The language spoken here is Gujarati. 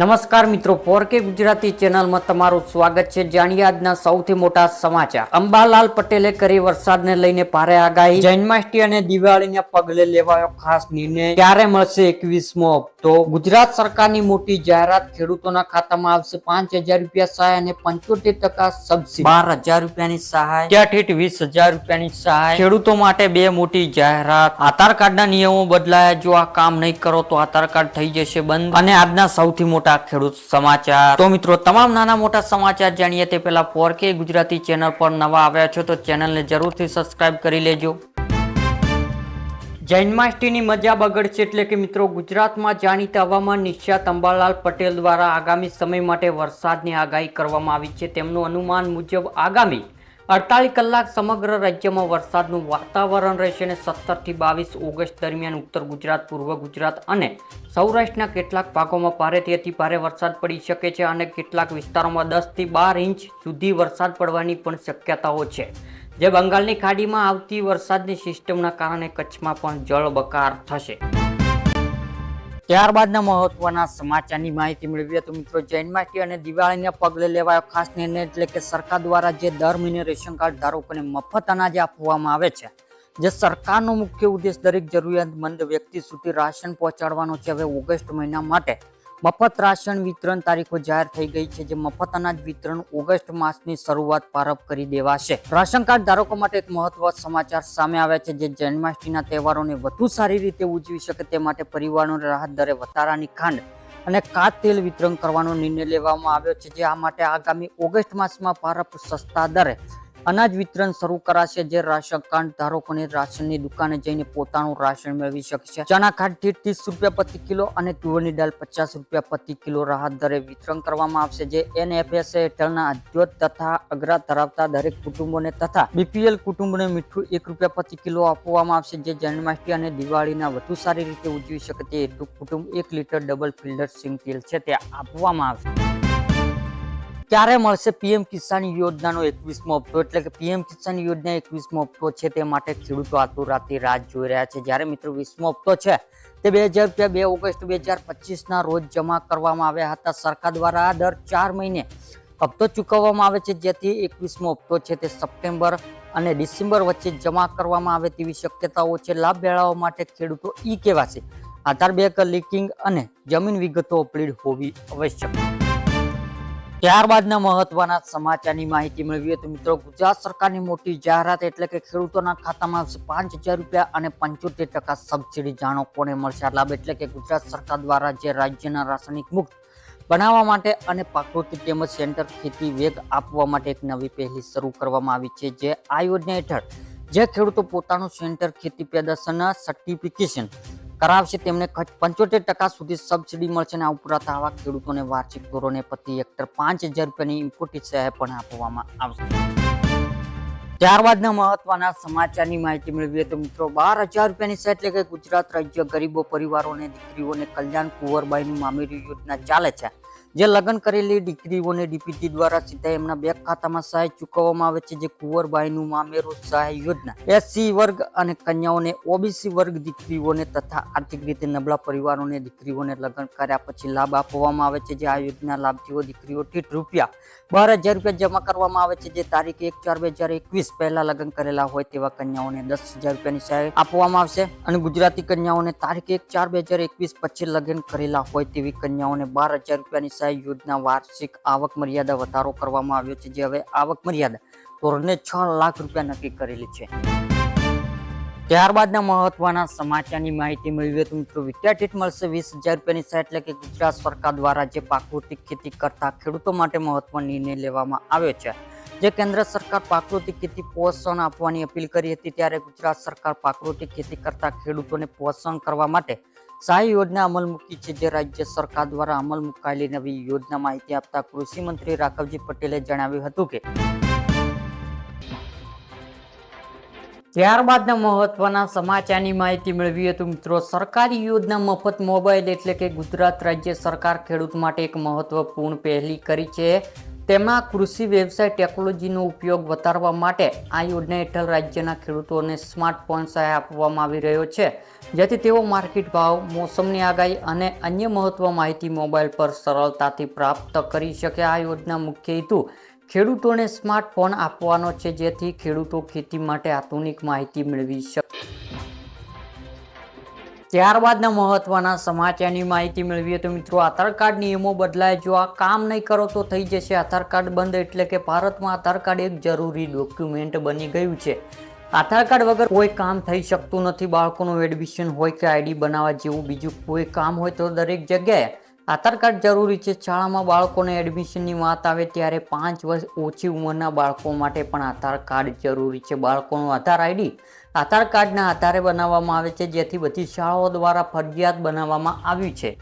નમસ્કાર મિત્રો ફોર કે ગુજરાતી ચેનલમાં તમારું સ્વાગત છે. જાણીએ આજના સૌથી મોટા સમાચાર. અંબાલાલ પટેલે કરી વરસાદને લઈને ભારે આગાહી. જન્માષ્ટમી અને દિવાળીને પગલે લેવાયો ખાસ નિર્ણય. ક્યારે મળશે એકવીસમો હપ્તો? ગુજરાત સરકારની મોટી જાહેરાત ખેડૂતોના ખાતામાં આવશે. પાંચ હજાર રૂપિયા સહાય અને પંચોતેર ટકા સબસિડી. બાર હજાર રૂપિયાની સહાય. ત્યાંથી વીસ હજાર રૂપિયાની સહાય? ખેડૂતો માટે બે મોટી જાહેરાત. આધાર કાર્ડના નિયમો બદલાયા. જો આ કામ નહીં કરો તો આધાર કાર્ડ થઈ જશે બંધ. અને આજના સૌથી મોટા ખેડૂત સમાચાર. તો મિત્રો, તમામ નાના મોટા સમાચાર જાણીએ તે પહેલા ફોરકે ગુજરાતી ચેનલ પર નવા આવ્યા છો તો ચેનલને જરૂરથી સબસ્ક્રાઇબ કરી લેજો. જન્માષ્ટમીની મજા બગડશે એટલે કે મિત્રો, ગુજરાતમાં જાણીતા હવામાન નિષ્ણાત અંબાલાલ પટેલ દ્વારા આગામી સમય માટે વરસાદની આગાહી કરવામાં આવી છે. તેમનું અનુમાન મુજબ આગામી અડતાલીસ કલાક સમગ્ર રાજ્યમાં વરસાદનું વાતાવરણ રહેશે અને સત્તરથી બાવીસ ઓગસ્ટ દરમિયાન ઉત્તર ગુજરાત, પૂર્વ ગુજરાત અને સૌરાષ્ટ્રના કેટલાક ભાગોમાં ભારેથી અતિ ભારે વરસાદ પડી શકે છે અને કેટલાક વિસ્તારોમાં દસથી બાર ઇંચ સુધી વરસાદ પડવાની પણ શક્યતાઓ છે. જે બંગાળની ખાડીમાં આવતી વરસાદની સિસ્ટમના કારણે કચ્છમાં પણ જળબકાર થશે. ત્યારબાદના મહત્વના સમાચારની માહિતી મેળવીએ તો મિત્રો જન્માષ્ટમી અને દિવાળીને પગલે લેવાયો ખાસ નિર્ણય એટલે કે સરકાર દ્વારા જે દર મહિને રેશન કાર્ડ ધારકોને મફત અનાજ આપવામાં આવે છે, જે સરકારનો મુખ્ય ઉદ્દેશ દરેક જરૂરિયાતમંદ વ્યક્તિ સુધી રાશન પહોંચાડવાનો છે, હવે ઓગસ્ટ મહિના માટે. મફત રાશન વિતરણ તારીખો જાહેર થઈ ગઈ છે, જે મફત અનાજ વિતરણ ઓગસ્ટ માસની શરૂઆત પ્રારંભ કરી દેવાશે. રાશન કાર્ડ ધારકો માટે એક મહત્વ સમાચાર સામે આવ્યા છે, જે જન્માષ્ટમીના તહેવારોને વધુ સારી રીતે ઉજવી શકે તે માટે પરિવારોને રાહત દરે વધારાની ખાંડ અને કાચ તેલ વિતરણ કરવાનો નિર્ણય લેવામાં આવ્યો છે, જે આ માટે આગામી ઓગસ્ટ માસમાં પ્રારંભ સસ્તા દરે અનાજ વિતરણ શરૂ કરાશે જે રાશન કાર્ડ ધારકોને રાશનની દુકાને જઈને પોતાનું રાશન મેળવી શકશે. ચણા ખાંડથી ત્રીસ રૂપિયા પ્રતિ કિલો અને તુવરની દાળ પચાસ રૂપિયા પ્રતિ કિલો રાહત દરે વિતરણ કરવામાં આવશે, જે એનએફએસ હેઠળના અધ્યોત તથા અગ્રા ધરાવતા દરેક કુટુંબોને તથા બીપીએલ કુટુંબોને મીઠું એક રૂપિયા પ્રતિ કિલો આપવામાં આવશે, જે જન્માષ્ટમી અને દિવાળીના વધુ સારી રીતે ઉજવી શકે તે હેતુ કુટુંબ એક લીટર ડબલ ફિલ્ટર સિંગ તેલ છે તે આપવામાં આવશે. ક્યારે મળશે પીએમ કિસાન યોજનાનો એકવીસમો હપ્તો. એટલે કે પીએમ કિસાન યોજના એકવીસમો હપ્તો છે તે માટે ખેડૂતો આતુરાતી રાહ જોઈ રહ્યા છે. જ્યારે મિત્રો વીસમો હપ્તો છે, તે બે હજાર રૂપિયા બે ઓગસ્ટ બે હજાર પચીસના રોજ જમા કરવામાં આવ્યા હતા. સરકાર દ્વારા દર ચાર મહિને હપ્તો ચૂકવવામાં આવે છે, જેથી એકવીસમો હપ્તો છે તે સપ્ટેમ્બર અને ડિસેમ્બર વચ્ચે જમા કરવામાં આવે તેવી શક્યતાઓ છે. લાભ મેળવવા માટે ખેડૂતો ઈ કહેવાશે. આધાર બેક લિંકિંગ અને જમીન વિગતો અપલીડ હોવી આવશ્યક ત્યારબાદના મહત્વના સમાચારની માહિતી મેળવીએ તો મિત્રો, ગુજરાત સરકારની મોટી જાહેરાત એટલે કે ખેડૂતોના ખાતામાં પાંચ હજાર રૂપિયા અને પંચોતેર ટકા સબસિડી જાણો કોને મળશે? લાભ એટલે કે ગુજરાત સરકાર દ્વારા જે રાજ્યના રાસાયણિક મુક્ત બનાવવા માટે અને પ્રાકૃતિક તેમજ સેન્ટર ખેતી વેગ આપવા માટે એક નવી પહેલી શરૂ કરવામાં આવી છે. જે આ યોજના હેઠળ જે ખેડૂતો પોતાનું સેન્ટર ખેતી પેદાશના સર્ટિફિકેશન કરાવશે તેમને પંચોતેર ટકા સુધી સબસિડી મળશે અને આ ઉપરાંત આવા ખેડૂતોને વાર્ષિક ધોરણે પ્રતિ હેક્ટર પાંચ હજાર રૂપિયાની ઇમ્પોર્ટી સહાય પણ આપવામાં આવશે. ત્યારબાદના મહત્વના સમાચારની માહિતી મેળવીએ તો મિત્રો બાર હજાર રૂપિયાની સહાય એટલે કે ગુજરાત રાજ્ય ગરીબો પરિવારોને દીકરીઓને કલ્યાણ કુંવરબાઈની મામેરી યોજના ચાલે છે. જે લગ્ન કરેલી દીકરીઓને ડીપીટી દ્વારા સીધા એમના બેંક ખાતામાં સહાય ચૂકવવામાં આવે છે, જે કુંવરબાઈનું મામેરું સહાય યોજના. એસસી વર્ગ અને કન્યાઓને ઓબીસી વર્ગ દીકરીઓને તથા આર્થિક રીતે નબળા પરિવારોને દીકરીઓને લગ્ન કર્યા પછી લાભ આપવામાં આવે છે, જે આ યોજના લાભથીઓ દીકરીઓ દીઠ રૂપિયા બાર હજાર રૂપિયા જમા કરવામાં આવે છે, જે તારીખ એક ચાર બે હજાર એકવીસ પહેલા લગ્ન કરેલા હોય તેવા કન્યાઓને દસ હજાર રૂપિયાની સહાય આપવામાં આવશે અને ગુજરાતી કન્યાઓને તારીખ એક ચાર બે હજાર એકવીસ પછી લગ્ન કરેલા હોય તેવી કન્યાઓને બાર હજાર રૂપિયાની સહાય યોજના વાર્ષિક આવક મર્યાદા વધારો કરવામાં આવ્યો છે. જે હવે આવક મર્યાદા ધોરણે છ લાખ રૂપિયા નક્કી કરેલી છે. ત્યારબાદના મહત્વના સમાચારની માહિતી મેળવીએ તો મિત્રો વિદ્યાર્થી મળશે વીસ હજાર રૂપિયાની સહાય એટલે કે ગુજરાત સરકાર દ્વારા જે પ્રાકૃતિક ખેતી કરતા ખેડૂતો માટે મહત્વનો નિર્ણય લેવામાં આવ્યો છે. જે કેન્દ્ર સરકાર પ્રાકૃતિક ખેતી પોષણ આપવાની અપીલ કરી હતી, ત્યારે ગુજરાત સરકાર પ્રાકૃતિક ખેતી કરતા ખેડૂતોને પોષણ કરવા માટે સહાય યોજના અમલ મૂકી છે જે રાજ્ય સરકાર દ્વારા અમલ મુકાયેલી નવી યોજના માહિતી આપતા કૃષિ મંત્રી રાઘવજી પટેલે જણાવ્યું હતું કે ત્યારબાદના મહત્વના સમાચારની માહિતી મેળવી હતી મિત્રો. સરકારી યોજના મફત મોબાઈલ એટલે કે ગુજરાત રાજ્ય સરકાર ખેડૂત માટે એક મહત્વપૂર્ણ પહેલી કરી છે. તેમાં કૃષિ વ્યવસાય ટેકનોલોજીનો ઉપયોગ વધારવા માટે આ યોજના હેઠળ રાજ્યના ખેડૂતોને સ્માર્ટફોન સહાય આપવામાં આવી રહ્યો છે. જેથી તેઓ માર્કેટ ભાવ, મોસમની આગાહી અને અન્ય મહત્વ માહિતી મોબાઈલ પર સરળતાથી પ્રાપ્ત કરી શકે. આ યોજના મુખ્ય હેતુ ખેડૂતોને સ્માર્ટફોન આપવાનો છે, જેથી ખેડૂતો ખેતી માટે આધુનિક માહિતી મેળવી શકે. ત્યારબાદના મહત્વના સમાચારની માહિતી મેળવીએ તો મિત્રો, આધાર કાર્ડ નિયમો બદલાય, જો આ કામ નહીં કરો તો થઈ જશે. આધાર કાર્ડ બંધ એટલે કે ભારતમાં આધાર કાર્ડ એક જરૂરી ડોક્યુમેન્ટ બની ગયું છે. આધાર કાર્ડ વગર કોઈ કામ થઈ શકતું નથી. બાળકોનું એડમિશન હોય કે આઈડી બનાવવા જેવું બીજું કોઈ કામ હોય તો દરેક જગ્યાએ આધાર કાર્ડ જરૂરી છે. શાળામાં બાળકોને એડમિશનની વાત આવે ત્યારે પાંચ વર્ષ ઓછી ઉંમરના બાળકો માટે પણ આધાર કાર્ડ જરૂરી છે. બાળકોનું આધાર આઈડી આધાર કાર્ડના આધારે બનાવવામાં આવે છે. જેથી બધી શાળાઓ દ્વારા ફરજિયાત બનાવવામાં આવ્યું છે.